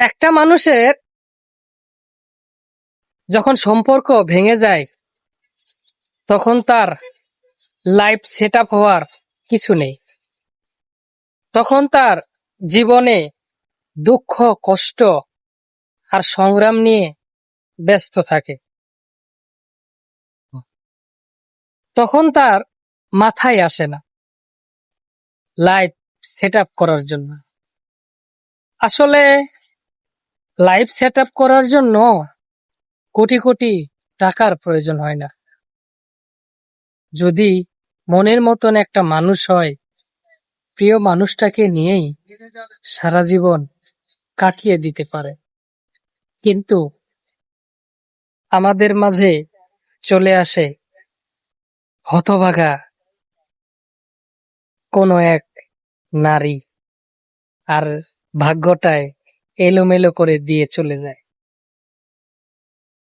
একটা মানুষের যখন সম্পর্ক ভেঙে যায়, তখন তার লাইফ সেট আপ হওয়ার কিছু নেই। তখন তার জীবনে দুঃখ, কষ্ট আর সংগ্রাম নিয়ে ব্যস্ত থাকে। তখন তার মাথায় আসে না লাইফ সেট আপ করার জন্য। আসলে লাইফ সেট করার জন্য কোটি কোটি টাকার প্রয়োজন হয় না। যদি মনের মতন একটা মানুষ হয়, প্রিয় মানুষটাকে নিয়েই সারা জীবন কাটিয়ে দিতে পারে। কিন্তু আমাদের মাঝে চলে আসে হতভাগা কোনো এক নারী। আর ভাগ্যটায় এলোমেলো করে দিয়ে চলে যায়।